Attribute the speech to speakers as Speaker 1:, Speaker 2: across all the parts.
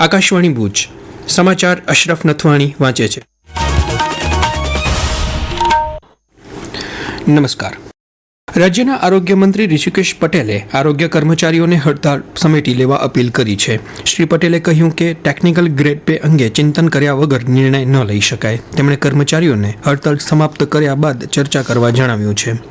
Speaker 1: આકાશવાણી ભુજ. સમાચાર અશરફ નથવાણી વાંચે છે. નમસ્કાર. રાજ્યના આરોગ્ય મંત્રી ઋષિકેશ પટેલે આરોગ્ય કર્મચારીઓને હડતાળ સમેટી લેવા અપીલ કરી છે. શ્રી પટેલે કહ્યું કે, ટેકનિકલ ગ્રેડ પે અંગે ચિંતન કર્યા વગર નિર્ણય ન લઈ શકાય. તેમણે કર્મચારીઓને હડતાળ સમાપ્ત કર્યા બાદ ચર્ચા કરવા જણાવ્યું છે.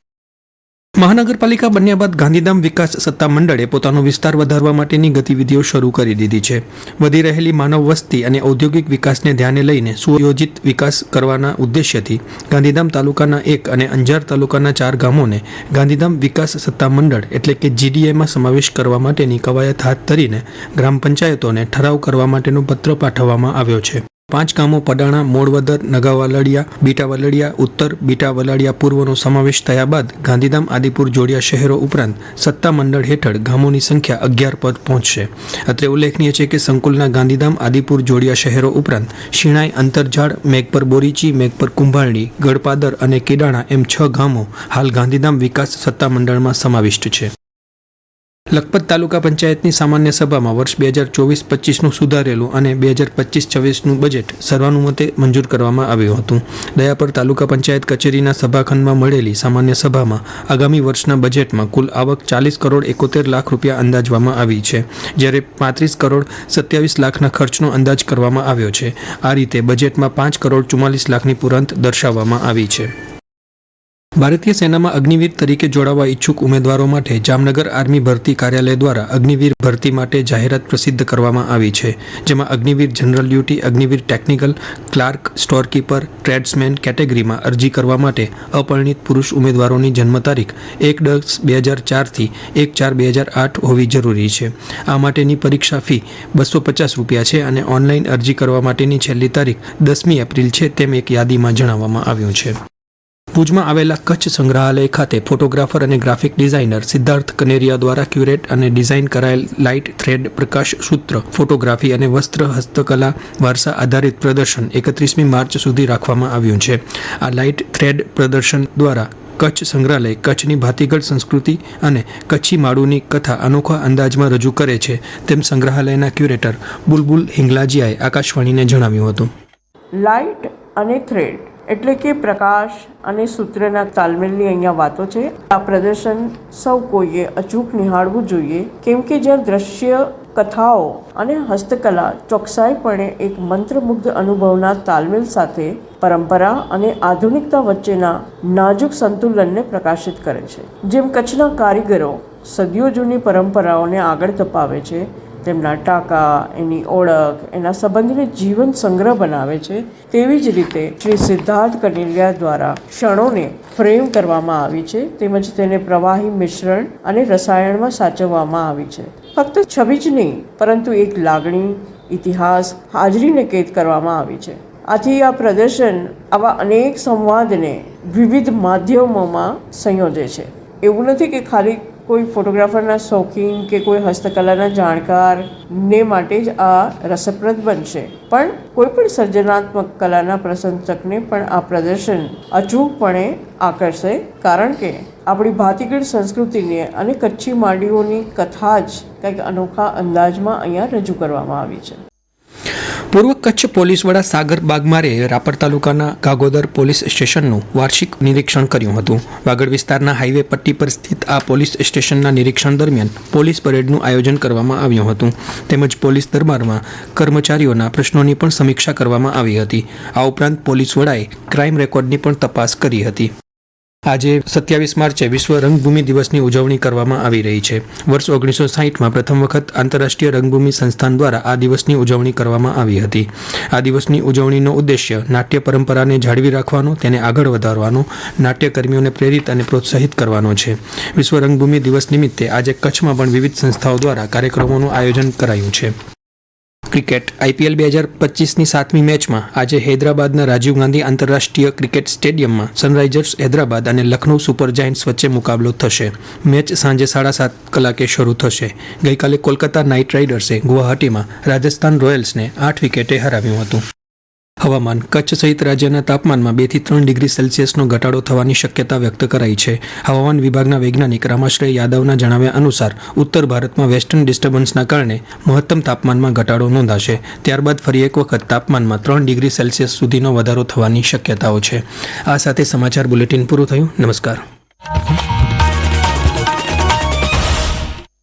Speaker 1: મહાનગરપાલિકા બન્યા બાદ ગાંધીધામ વિકાસ સત્તા મંડળે પોતાનો વિસ્તાર વધારવા માટેની ગતિવિધિઓ શરૂ કરી દીધી છે. વધી રહેલી માનવ વસ્તી અને ઔદ્યોગિક વિકાસને ધ્યાને લઈને સુયોજિત વિકાસ કરવાના ઉદ્દેશ્યથી ગાંધીધામ તાલુકાના એક અને અંજાર તાલુકાના ચાર ગામોને ગાંધીધામ વિકાસ સત્તા મંડળ એટલે કે જીડીએમાં સમાવેશ કરવા માટેની કવાયત હાથ ધરીને ગ્રામ પંચાયતોને ઠરાવ કરવા માટેનો પત્ર પાઠવવામાં આવ્યો છે. પાંચ ગામો પડાણા મોડવદર નગાવાલડિયા, બીટાવલડિયા, ઉત્તર, બીટાવલડિયા પૂર્વનો સમાવેશ થયા બાદ ગાંધીધામ, આદિપુર, જોડિયા શહેરો ઉપરાંત સત્તા મંડળ હેઠળ ગામોની સંખ્યા અગિયાર પદ પહોંચશે. અત્રે ઉલ્લેખનીય છે કે સંકુલના ગાંધીધામ, આદિપુર, જોડિયા શહેરો ઉપરાંત શિણાઈ અંતરઝાડ મેઘપર બોરીચી, મેઘપર કુંભાળણી ગળપાદર અને કેડાણા એમ છ ગામો હાલ ગાંધીધામ વિકાસ સત્તા મંડળમાં સમાવિષ્ટ છે. લખપત તાલુકા પંચાયતની સામાન્ય સભામાં વર્ષ બે હજાર ચોવીસ પચીસનું સુધારેલું અને બે હજાર પચીસ છવ્વીસનું બજેટ સર્વાનુમતે મંજૂર કરવામાં આવ્યું હતું. દયાપર તાલુકા પંચાયત કચેરીના સભાખંડમાં મળેલી સામાન્ય સભામાં આગામી વર્ષના બજેટમાં કુલ આવક ચાલીસ કરોડ એકોતેર લાખ રૂપિયા અંદાજવામાં આવી છે, જ્યારે પાંત્રીસ કરોડ સત્યાવીસ લાખના ખર્ચનો અંદાજ કરવામાં આવ્યો છે. આ રીતે બજેટમાં પાંચ કરોડ ચુમ્માલીસ લાખની પુરંત દર્શાવવામાં આવી છે. ભારતીય સેનામાં અગ્નિવીર તરીકે જોડાવા ઈચ્છુક ઉમેદવારો માટે જામનગર આર્મી ભરતી કાર્યાલય દ્વારા અગ્નિવીર ભરતી માટે જાહેરાત પ્રસિદ્ધ કરવામાં આવી છે, જેમાં Agniveer general duty, Agniveer technical, clerk, storekeeper, tradesman કેટેગરીમાં અરજી કરવા માટે અપરિણિત પુરુષ ઉમેદવારોની જન્મ તારીખ એક દસ બે હજાર ચારથી એક ચાર બે હજાર આઠ હોવી જરૂરી છે. આ માટેની પરીક્ષા ફી બસો પચાસ રૂપિયા છે અને ઓનલાઈન અરજી કરવા માટેની છેલ્લી તારીખ દસમી એપ્રિલ છે તેમ એક યાદીમાં જણાવવામાં આવ્યું છે. ભુજમાં આવેલા કચ્છ સંગ્રહાલય ખાતે ફોટોગ્રાફર અને ગ્રાફિક ડિઝાઇનર સિદ્ધાર્થ કનેરિયા દ્વારા ક્યુરેટ અને ડિઝાઇન કરાયેલ લાઇટ થ્રેડ પ્રકાશ સૂત્ર, ફોટોગ્રાફી અને વસ્ત્ર હસ્તકલા વારસા આધારિત પ્રદર્શન એકત્રીસમી માર્ચ સુધી રાખવામાં આવ્યું છે. આ લાઇટ થ્રેડ પ્રદર્શન દ્વારા કચ્છ સંગ્રહાલય કચ્છની ભાતીગળ સંસ્કૃતિ અને કચ્છી માળુની કથા અનોખા અંદાજમાં રજૂ કરે છે તેમ સંગ્રહાલયના ક્યુરેટર બુલબુલ હિંગલાજીયાએ આકાશવાણીને જણાવ્યું હતું.
Speaker 2: લાઇટ અને થ્રેડ એટલે કે પ્રકાશ અને સૂત્રના તાલમેલની અહીંયા વાતો છે. આ પ્રદર્શન સૌ કોઈએ અચૂક નિહાળવું જોઈએ. કેમ કે જ્યાં દ્રશ્ય, કથાઓ અને હસ્તકલા ચોકસાઈપણે એક મંત્રમુગ્ધ અનુભવના તાલમેલ સાથે પરંપરા અને આધુનિકતા વચ્ચેના નાજુક સંતુલનને પ્રકાશિત કરે છે. જેમ કચ્છના કારીગરો સદીઓ જૂની પરંપરાઓને આગળ ધપાવે છે તેમના ટાંકા, એની ઓળખ, એના સંબંધને જીવન સંગ્રહ બનાવે છે, તેવી જ રીતે શ્રી સિદ્ધાર્થ કનેરિયા દ્વારા ક્ષણોને ફ્રેમ કરવામાં આવી છે, તેમજ તેને પ્રવાહી મિશ્રણ અને રસાયણમાં સાચવવામાં આવી છે. ફક્ત છબી જ નહીં, પરંતુ એક લાગણી, ઇતિહાસ, હાજરીને કેદ કરવામાં આવી છે. આથી આ પ્રદર્શન આવા અનેક સંવાદને વિવિધ માધ્યમોમાં સંયોજે છે. એવું નથી કે ખાલી કોઈ ફોટોગ્રાફરના શોખીન કે કોઈ હસ્તકલાના જાણકારને માટે જ આ રસપ્રદ બનશે. પણ કોઈ પણ સર્જનાત્મક કલાના પ્રશંસકને પણ આ પ્રદર્શન અચૂકપણે આકર્ષે, કારણ કે આપણી ભાતીગળ સંસ્કૃતિને અને કચ્છી માંડીઓની કથા જ કંઈક અનોખા અંદાજમાં અહીંયા રજૂ કરવામાં આવી છે.
Speaker 1: પૂર્વ કચ્છ પોલીસ વડા સાગર બાગમારે રાપર તાલુકાના ગાગોદર પોલીસ સ્ટેશનનું વાર્ષિક નિરીક્ષણ કર્યું હતું. વાગડ વિસ્તારના હાઈવે પટ્ટી પર સ્થિત આ પોલીસ સ્ટેશનના નિરીક્ષણ દરમિયાન પોલીસ પરેડનું આયોજન કરવામાં આવ્યું હતું. તેમજ પોલીસ દરબારમાં કર્મચારીઓના પ્રશ્નોની પણ સમીક્ષા કરવામાં આવી હતી. આ ઉપરાંત પોલીસ વડાએ ક્રાઇમ રેકોર્ડની પણ તપાસ કરી હતી. આજે સત્યાવીસ માર્ચે વિશ્વ રંગભૂમિ દિવસની ઉજવણી કરવામાં આવી રહી છે. વર્ષ ઓગણીસો સાહીઠમાં પ્રથમ વખત આંતરરાષ્ટ્રીય રંગભૂમિ સંસ્થાન દ્વારા આ દિવસની ઉજવણી કરવામાં આવી હતી. આ દિવસની ઉજવણીનો ઉદ્દેશ્ય નાટ્ય પરંપરાને જાળવી રાખવાનો, તેને આગળ વધારવાનો, નાટ્યકર્મીઓને પ્રેરિત અને પ્રોત્સાહિત કરવાનો છે. વિશ્વ રંગભૂમિ દિવસ નિમિત્તે આજે કચ્છમાં પણ વિવિધ સંસ્થાઓ દ્વારા કાર્યક્રમોનું આયોજન કરાયું છે. ક્રિકેટ. આઈપીએલ બે હજાર પચીસની સાતમી મેચમાં આજે હૈદરાબાદના રાજીવ ગાંધી આંતરરાષ્ટ્રીય ક્રિકેટ સ્ટેડિયમમાં સનરાઇઝર્સ હૈદરાબાદ અને લખનૌ સુપર જાયન્ટ્સ વચ્ચે મુકાબલો થશે. મેચ સાંજે સાડા સાત કલાકે શરૂ થશે. ગઈકાલે કોલકાતા નાઇટ રાઇડર્સે ગુવાહાટીમાં રાજસ્થાન રોયલ્સને આઠ વિકેટે હરાવ્યું હતું. હવામાન કચ્છ સહિત રાજ્યના તાપમાનમાં બેથી ત્રણ ડિગ્રી સેલ્સિયસનો ઘટાડો થવાની શક્યતા વ્યક્ત કરાઈ છે. હવામાન વિભાગના વૈજ્ઞાનિક રામાશ્રય યાદવના જણાવ્યા અનુસાર, ઉત્તર ભારતમાં વેસ્ટર્ન ડિસ્ટર્બન્સના કારણે મહત્તમ તાપમાનમાં ઘટાડો નોંધાશે. ત્યારબાદ ફરી એક વખત તાપમાનમાં ત્રણ ડિગ્રી સેલ્સિયસ સુધીનો વધારો થવાની શક્યતાઓ છે. આ સાથે સમાચાર બુલેટિન પૂરું થયું. નમસ્કાર.